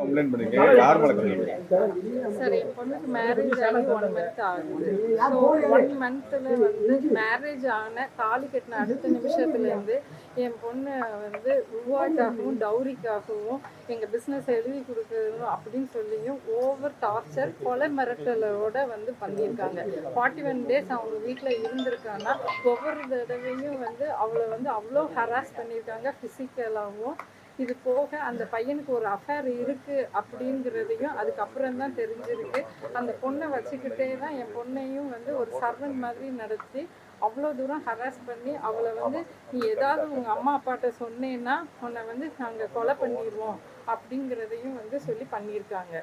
Complaint பண்ணீங்க. யார் மேல கம்ப்ளைண்ட் சரி என் பொண்ணுக்கு மேரேஜ் ஆகி ஒன் மந்த் ஆகுது. ஸோ ஒன் மந்த்தில் வந்து மேரேஜ் ஆன தாலி கட்டின அடுத்த நிமிஷத்துலேருந்து என் பொண்ணு வந்து ரூபாய்க்காகவும் டௌரிக்காகவும் எங்கள் பிஸ்னஸ் எழுதி கொடுக்கணும் அப்படின்னு சொல்லியும் ஓவர் டார்ச்சர் கொலை மிரட்டலோட வந்து பண்ணியிருக்காங்க. ஃபார்ட்டி ஒன் டேஸ் அவங்க வீட்டில் இருந்திருக்காங்கன்னா ஒவ்வொரு தடவையும் வந்து அவளை வந்து அவ்வளோ ஹராஸ் பண்ணியிருக்காங்க ஃபிசிக்கலாகவும் இது போக அந்த பையனுக்கு ஒரு அஃபேர் இருக்கு அப்படிங்கிறதையும் அதுக்கப்புறம் தான் தெரிஞ்சிருக்கு. அந்த பொண்ணை வச்சுக்கிட்டே தான் என் பொண்ணையும் வந்து ஒரு சர்வன்ட் மாதிரி நடத்தி அவ்வளோ தூரம் ஹராஸ் பண்ணி அவளை வந்து நீ ஏதாவது உங்கள் அம்மா அப்பாட்ட சொன்னேன்னா உன்னை வந்து நாங்கள் கொலை பண்ணிடுவோம் அப்படிங்கிறதையும் வந்து சொல்லி பண்ணியிருக்காங்க.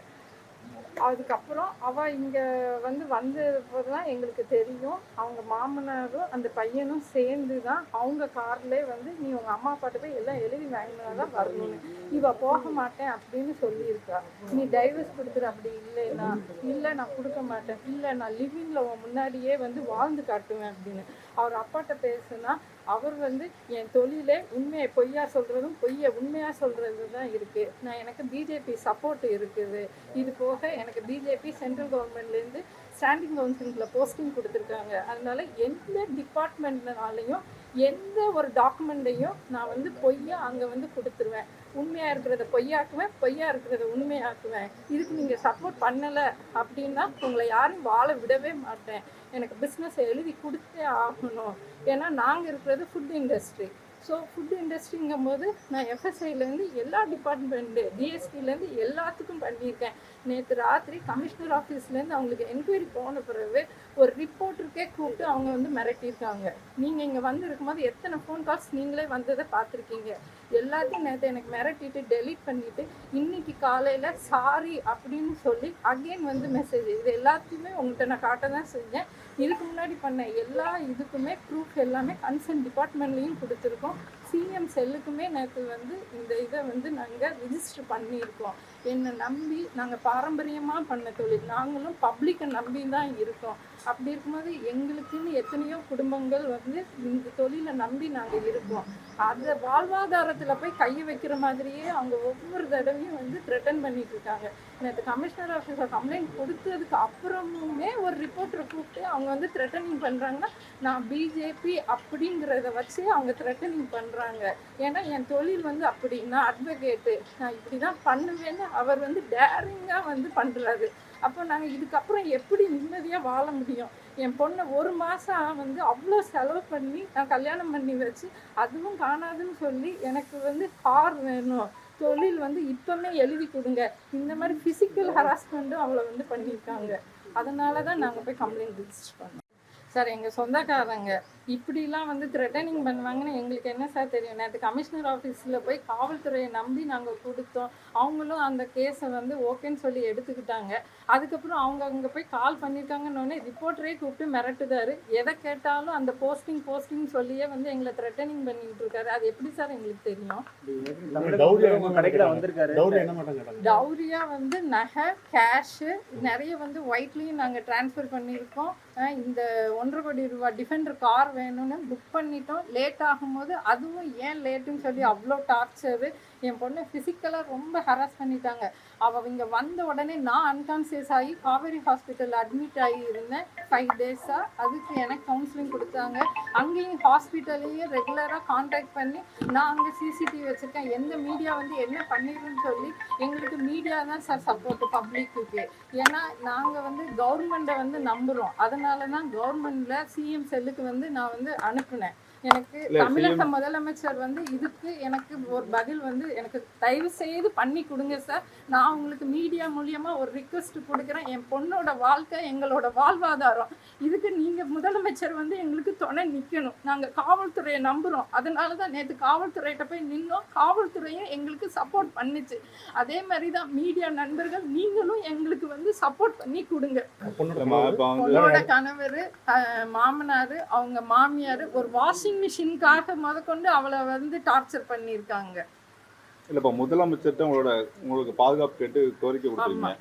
அதுக்கப்புறம் அவள் இங்கே வந்து வந்தப்போதான் எங்களுக்கு தெரியும். அவங்க மாமனாரும் அந்த பையனும் சேர்ந்து தான் அவங்க கார்லேயே வந்து நீ உங்கள் அம்மா அப்பாட்ட போய் எல்லாம் எழுதி வாங்கினா தான் வரணும்னு. இவ போக மாட்டேன் அப்படின்னு சொல்லியிருக்கா. நீ டைவர்ஸ் கொடுத்துரு அப்படி இல்லைன்னா இல்லை நான் கொடுக்க மாட்டேன். இல்லை நான் லிவிங்கில் உன் முன்னாடியே வந்து வாழ்ந்து காட்டுவேன் அப்படின்னு. அவர் அப்பாட்ட பேசுனா அவர் வந்து என் தொழிலே உண்மையை பொய்யா சொல்கிறதும் பொய்யை உண்மையாக சொல்கிறது தான் இருக்குது நான் எனக்கு பிஜேபி சப்போர்ட் இருக்குது. இது போக எனக்கு பிஜேபி சென்ட்ரல் கவர்மெண்ட்லேருந்து ஸ்டாண்டிங் கவுன்சிலிங்கில் போஸ்டிங் கொடுத்துருக்காங்க. அதனால் எந்த டிபார்ட்மெண்ட்னாலையும் எந்த ஒரு டாக்குமெண்ட்டையும் நான் வந்து பொய்யா அங்கே வந்து கொடுத்துருவேன். உண்மையாக இருக்கிறத பொய்யாக்குவேன் பொய்யா இருக்கிறத உண்மையாக்குவேன். இதுக்கு நீங்கள் சப்போர்ட் பண்ணலை அப்படின்னா உங்களை யாரும் வாழ விடவே மாட்டேன். எனக்கு பிஸ்னஸ் எழுதி கொடுத்தே ஆகணும். ஏன்னா நாங்கள் இருக்கிறது ஃபுட் இண்டஸ்ட்ரி ஸோ ஃபுட் இண்டஸ்ட்ரிங்கும் போது நான் எஃப்எஸ்ஐலேருந்து எல்லா டிபார்ட்மெண்ட்டு டிஎஸ்டிலேருந்து எல்லாத்துக்கும் பண்ணியிருக்கேன். நேற்று ராத்திரி கமிஷனர் ஆஃபீஸ்லேருந்து அவங்களுக்கு என்கொயரி போன பிறகு ஒரு ரிப்போர்ட்டருக்கே கூப்பிட்டு அவங்க வந்து மிரட்டியிருக்காங்க. நீங்கள் இங்கே வந்திருக்கும் போது எத்தனை ஃபோன் கால்ஸ் நீங்களே வந்ததை பார்த்துருக்கீங்க. எல்லாத்தையும் நேற்று எனக்கு மிரட்டிட்டு டெலீட் பண்ணிவிட்டு இன்னைக்கு காலையில் சாரி அப்படின்னு சொல்லி அகெயின் வந்து மெசேஜ் இது எல்லாத்தையுமே உங்கள்கிட்ட நான் காட்ட தான் செஞ்சேன். இதுக்கு முன்னாடி பண்ண எல்லா இதுக்குமே ப்ரூஃப் எல்லாமே கன்சர்ன் டிபார்ட்மெண்ட்லேயும் கொடுத்துருக்கோம். சிஎம் செல்லுக்குமே நேற்று வந்து இந்த இதை வந்து நாங்கள் ரிஜிஸ்டர் பண்ணியிருக்கோம். என்னை நம்பி நாங்கள் பாரம்பரியமாக பண்ண தொழில். நாங்களும் பப்ளிக்கை நம்பி தான் இருக்கோம். அப்படி இருக்கும்போது எங்களுக்குன்னு எத்தனையோ குடும்பங்கள் வந்து இந்த தொழிலை நம்பி நாங்கள் இருக்கோம். அதை வாழ்வாதாரத்தில் போய் கையை வைக்கிற மாதிரியே அவங்க ஒவ்வொரு தடவையும் வந்து த்ரெட்டன் பண்ணிட்டு இருக்காங்க. நேற்று கமிஷனர் ஆஃபீஸில் கம்ப்ளைண்ட் கொடுத்ததுக்கு அப்புறமுமே ஒரு ரிப்போர்ட்டரை கூப்பிட்டு அவங்க வந்து த்ரெட்டனிங் பண்ணுறாங்கன்னா நான் பிஜேபி அப்படிங்கிறத வச்சு அவங்க த்ரெட்டனிங் பண்ணுறாங்க ஏன்னா என் தொழில் வந்து அப்படி. நான் அட்வொகேட்டு நான் இப்படி தான் பண்ணுவேன்னு அவர் வந்து டேரிங்காக வந்து பண்ணுறாரு அப்போ நாங்கள் இதுக்கப்புறம் எப்படி நிம்மதியாக வாழ முடியும்? என் பொண்ணை ஒரு மாதம் வந்து அவ்வளோ செலவு பண்ணி நான் கல்யாணம் பண்ணி வச்சு அதுவும் காணாதுன்னு சொல்லி எனக்கு வந்து கார் வேணும். தொழில் வந்து இப்போமே எழுதி கொடுங்க. இந்த மாதிரி ஃபிசிக்கல் ஹராஸ்மெண்ட்டும் அவளை வந்து பண்ணியிருக்காங்க. அதனால தான் நாங்கள் போய் கம்ப்ளைண்ட் ரிஜிஸ்டர் பண்ணோம். சார் எங்கள் சொந்தக்காரங்க இப்படிலாம் வந்து த்ரெட்டனிங் பண்ணுவாங்கன்னு எங்களுக்கு என்ன சார் தெரியும்? நேற்று கமிஷனர் ஆஃபீஸில் போய் காவல்துறையை நம்பி நாங்கள் கொடுத்தோம். அவங்களும் அந்த கேஸை வந்து ஓகேன்னு சொல்லி எடுத்துக்கிட்டாங்க. அதுக்கப்புறம் அவங்க அங்கே போய் கால் பண்ணியிருக்காங்கன்னு ரிப்போர்ட்டரே கூப்பிட்டு மிரட்டுதாரு எதை கேட்டாலும் அந்த போஸ்டிங் போஸ்டிங் சொல்லியே வந்து எங்களை த்ரெட்டனிங் பண்ணிட்டு இருக்காரு. அது எப்படி சார் எங்களுக்கு தெரியும்? டவுரியா வந்து நகை கேஷு நிறைய வந்து ஒயிட்லேயும் நாங்கள் ட்ரான்ஸ்ஃபர் பண்ணியிருக்கோம். இந்த ஒன்றரை கோடி ரூபா டிஃபெண்டர் கார் வேணும்னு புக் பண்ணிட்டோம். லேட் ஆகும்போது அதுவும் ஏன் லேட்டுன்னு சொல்லி அவ்வளோ டார்ச்சரு என் பொண்ணு ஃபிசிக்கலாக ரொம்ப ஹராஸ் பண்ணிட்டாங்க. அவள் இங்கே வந்த உடனே நான் அன்கான்சியஸ் ஆகி காவேரி ஹாஸ்பிட்டலில் அட்மிட் ஆகி இருந்தேன். ஃபைவ் டேஸாக அதுக்கு எனக்கு கவுன்சிலிங் கொடுத்தாங்க. அங்கேயும் ஹாஸ்பிட்டல்லையும் ரெகுலராக காண்டாக்ட் பண்ணி நான் அங்கே சிசிடிவி வச்சுருக்கேன். எந்த மீடியா வந்து என்ன பண்ணிடுன்னு சொல்லி எங்களுக்கு மீடியா தான் சார் சப்போர்ட் பப்ளிக்கு ஏன்னா நாங்கள் வந்து கவர்மெண்ட்டை வந்து நம்புகிறோம் அதனால தான் கவர்மெண்ட்டில் சிஎம் செல்லுக்கு வந்து நான் நான் வந்து அனுப்புனேன். எனக்கு தமிழக முதலமைச்சர் வந்து இதுக்கு எனக்கு ஒரு பதில் வந்து எனக்கு தயவு செய்து பண்ணி கொடுங்க சார். நான் உங்களுக்கு மீடியா மூலியமா ஒரு ரிக்வெஸ்ட் கொடுக்குறேன். என் பொண்ணோட வாழ்க்கை எங்களோட வாழ்வாதாரம். இதுக்கு நீங்க முதலமைச்சர் வந்து எங்களுக்கு துணை நிக்கணும். நாங்க காவல்துறையை நம்புறோம். அதனால தான் நேற்று காவல்துறையிட்ட போய் நின்னோம். காவல்துறையும் எங்களுக்கு சப்போர்ட் பண்ணுச்சு. அதே மாதிரி தான் மீடியா நண்பர்கள் நீங்களும் எங்களுக்கு வந்து சப்போர்ட் பண்ணி கொடுங்க. பொண்ணோட கணவர் மாமனார் அவங்க மாமியார் ஒரு வாஷிங் மிஷினுக்காக முதற்கொண்டு அவளை வந்து டார்ச்சர் பண்ணியிருக்காங்க. இல்ல இப்ப முதலமைச்சர்கிட்ட உங்களோட உங்களுக்கு பாதுகாப்பு கேட்டு கோரிக்கை கொடுத்துருக்கீங்க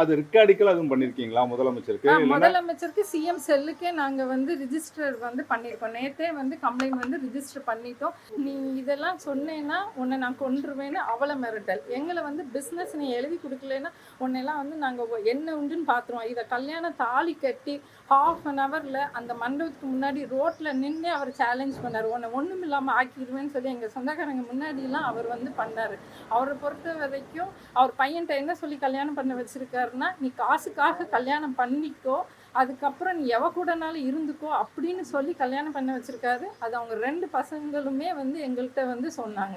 அது ரிக்கார்டிக்கல் அதுவும் பண்ணிருக்கீங்களா முதலமைச்சருக்கு? முதலமைச்சருக்கு சிஎம் செல்லுக்கே நாங்க வந்து ரிஜிஸ்டர் வந்து பண்ணியிருக்கோம் நேத்தே வந்து கம்ப்ளைண்ட் வந்து ரிஜிஸ்டர் பண்ணிட்டோம். நீ இதெல்லாம் சொன்னேன்னா உன்னை நான் கொன்றுவேன்னு அவளை மிரட்டல். எங்களை வந்து பிஸ்னஸ் நீ எழுதி கொடுக்கலன்னா உன்னையெல்லாம் வந்து நாங்கள் என்ன உண்டுன்னு பார்த்துருவோம் இதை கல்யாணம் தாலி கட்டி ஹாஃப் அன் ஹவரில் அந்த மண்டபத்துக்கு முன்னாடி ரோட்டில் நின்று அவர் சேலஞ்ச் பண்ணார். உன்னை ஒன்றும் இல்லாமல் ஆக்கிடுவேன்னு சொல்லி எங்கள் சொந்தக்காரங்க முன்னாடிலாம் அவர் வந்து பண்ணார். அவரை பொறுத்த வரைக்கும் அவர் பையன்கிட்ட என்ன சொல்லி கல்யாணம் பண்ண வச்சிருக்காருன்னா நீ காசுக்காக கல்யாணம் பண்ணிக்கோ அதுக்கப்புறம் நீ எவ கூடனாலும் இருந்துக்கோ அப்படின்னு சொல்லி கல்யாணம் பண்ண வச்சிருக்காரு. அது அவங்க ரெண்டு பசங்களுமே வந்து எங்கள்கிட்ட வந்து சொன்னாங்க.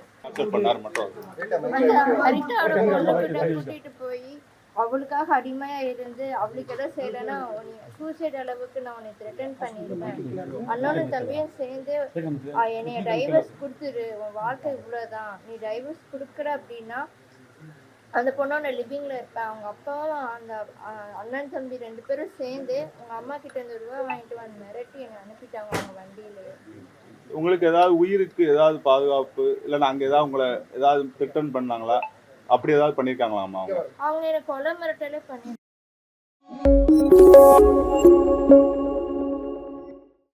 போய் அவளுக்காக அடிமையா இருந்து அவளுக்கு எதாவது செய்யலைன்னா நீ சூசைட் அளவுக்கு நான் உன்னை த்ரெட்டன் பண்ணிருப்பேன் அண்ணனும் தம்பியும் சேர்ந்து என்னைய டைவர்ஸ் கொடுத்துரு. உன் வாழ்க்கை இவ்வளவுதான். நீ டைவர்ஸ் கொடுக்குற அப்படின்னா அந்த பொண்ணோட லிவிங்ல இருப்பேன். அவங்க அப்பாவும் அந்த அண்ணன் தம்பி ரெண்டு பேரும் சேர்ந்து உங்க அம்மா கிட்ட இருந்து ரூபா வாங்கிட்டு வந்து மிரட்டி என்னை அனுப்பிட்டாங்க அவங்க வண்டியில. உங்களுக்கு ஏதாவது உயிருக்கு ஏதாவது பாதுகாப்பு? இல்லைன்னா அங்கே ஏதாவது உங்களை ஏதாவது ரிட்டர்ன் பண்ணாங்களா? அப்படி ஏதாவது பண்ணிருக்காங்களாமா அவங்க? அவங்க எனக்கு கொலை மிரட்டலே பண்ணி